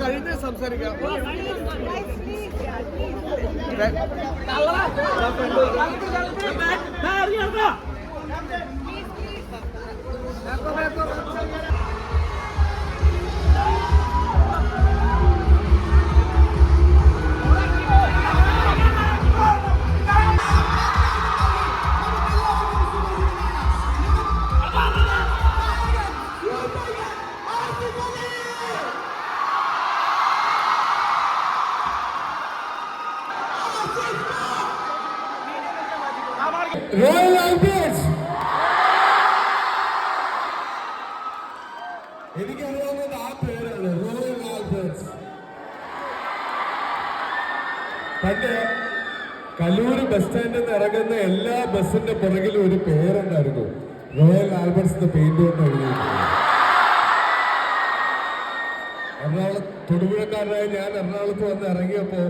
കഴിഞ്ഞ് സംസാരിക്കാം റോയൽ ആൽബേർട്സ് എനിക്കറിയാവുന്നത് ആ പേരാണ് റോയൽ ആൽബേർട്സ് തന്റെ കല്ലൂര് ബസ് സ്റ്റാൻഡിൽ നിന്ന് ഇറങ്ങുന്ന എല്ലാ ബസ്സിന്റെ പുറകിലും ഒരു പേരുണ്ടായിരുന്നു. റോയൽ ആൽബർട്സ് പെയിന്റ് കൊണ്ട് എഴുതിയിട്ടുണ്ട് എറണാകുളം തൊടുപുഴക്കാരനായ ഞാൻ എറണാകുളത്ത് വന്ന് ഇറങ്ങിയപ്പോ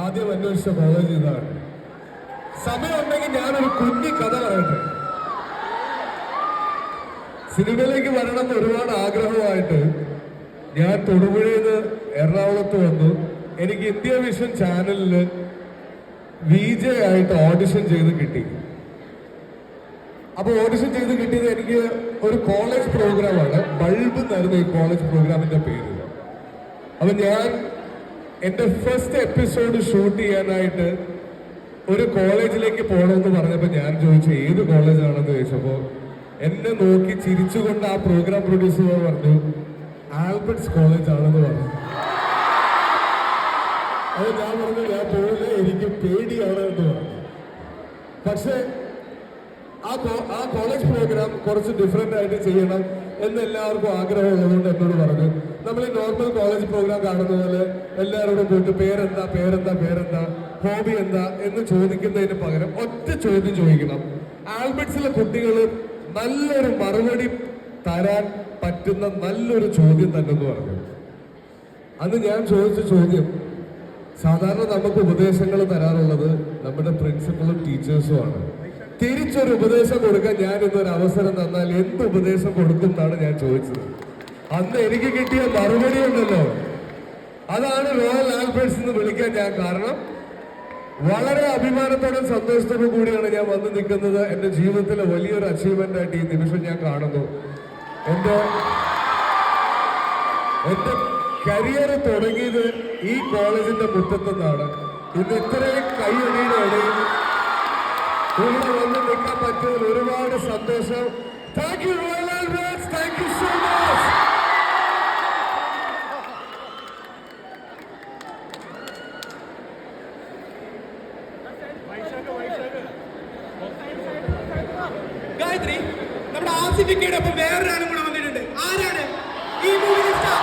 ആദ്യം അന്വേഷിച്ച കോളേജ് ഇതാണ്. സമയമുണ്ടെങ്കിൽ ഞാനൊരു കുഞ്ഞി കഥ പറയട്ടെ സിനിമയിലേക്ക് വരണം ഒരുപാട് ആഗ്രഹമായിട്ട് ഞാൻ തൊടുപുഴയിൽ നിന്ന് എറണാകുളത്ത് വന്നു. എനിക്ക് ഇന്ത്യ വിഷൻ ചാനലിൽ വി ജെ ആയിട്ട് ഓഡിഷൻ ചെയ്ത് കിട്ടി. അപ്പൊ ഓഡിഷൻ ചെയ്ത് കിട്ടിയത് എനിക്ക് ഒരു കോളേജ് പ്രോഗ്രാമാണ് ബൾബ് എന്നായിരുന്നു ഈ കോളേജ് പ്രോഗ്രാമിന്റെ പേര്. അപ്പൊ ഞാൻ എന്റെ ഫസ്റ്റ് എപ്പിസോഡ് ഷൂട്ട് ചെയ്യാനായിട്ട് ഒരു കോളേജിലേക്ക് പോകണമെന്ന് പറഞ്ഞപ്പോൾ ഞാൻ ചോദിച്ചു ഏത് കോളേജാണെന്ന് ചോദിച്ചപ്പോ എന്നെ നോക്കി ചിരിച്ചുകൊണ്ട് ആ പ്രോഗ്രാം പ്രൊഡ്യൂസർ പറഞ്ഞു ആൽബർട്ട്സ് കോളേജ് ആണെന്ന് പറഞ്ഞു. അത് ഞാൻ പറഞ്ഞു ഞാൻ പോകില്ല എനിക്ക് പേടിയാണ് എന്ന് പറഞ്ഞു. പക്ഷേ ആ ആ കോളേജ് പ്രോഗ്രാം കുറച്ച് ഡിഫറെന്റ് ആയിട്ട് ചെയ്യണം എന്ന് എല്ലാവർക്കും ആഗ്രഹമുള്ളതുകൊണ്ട് എന്നോട് പറഞ്ഞു. നമ്മൾ ഈ നോർമൽ കോളേജ് പ്രോഗ്രാം കാണുന്ന പോലെ എല്ലാവരോടും പോയിട്ട് പേരെന്താ പേരെന്താ പേരെന്താ? ഹോബി എന്താ എന്ന് ചോദിക്കുന്നതിന് പകരം ഒറ്റ ചോദ്യം ചോദിക്കണം. ആൽബർട്സിലെ കുട്ടികൾ നല്ലൊരു മറുപടി തരാൻ പറ്റുന്ന നല്ലൊരു ചോദ്യം തന്നെ എന്ന് പറഞ്ഞു. അന്ന് ഞാൻ ചോദിച്ച ചോദ്യം സാധാരണ നമുക്ക് ഉപദേശങ്ങൾ തരാറുള്ളത് നമ്മുടെ പ്രിൻസിപ്പളും ടീച്ചേഴ്സും ആണ്. തിരിച്ചൊരു ഉപദേശം കൊടുക്കാൻ ഞാൻ ഇന്നൊരു അവസരം തന്നാൽ എന്ത് ഉപദേശം കൊടുക്കും എന്നാണ് ഞാൻ ചോദിച്ചത്. അന്ന് എനിക്ക് കിട്ടിയ മറുപടി ഉണ്ടല്ലോ. അതാണ് റോയൽ ആൽബേഴ്സ് എന്ന് വിളിക്കാൻ ഞാൻ കാരണം. വളരെ അഭിമാനത്തോടും സന്തോഷത്തോടും കൂടിയാണ് ഞാൻ വന്നു നിൽക്കുന്നത്. എന്റെ ജീവിതത്തിലെ വലിയൊരു അച്ചീവ്മെന്റ് ആയിട്ട് ഈ നിമിഷം ഞാൻ കാണുന്നു. എന്റെ എന്റെ കരിയർ തുടങ്ങിയത് ഈ കോളേജിന്റെ മുറ്റത്തു നിന്നാണ് ഇന്ന് ഇത്രയും കൈയടിയുടെ ഇടയിൽ ഇവിടെ വന്ന് നിൽക്കാൻ പറ്റിയതിൽ ഒരുപാട് സന്തോഷം. താങ്ക് യു ഗായത്രി നമ്മുടെ ആസിഫിക്കയുടെ ഒപ്പം വേറൊരാളും കൂടെ വന്നിട്ടുണ്ട്. ആരാണ്? ഈ മൂവി സ്റ്റാർ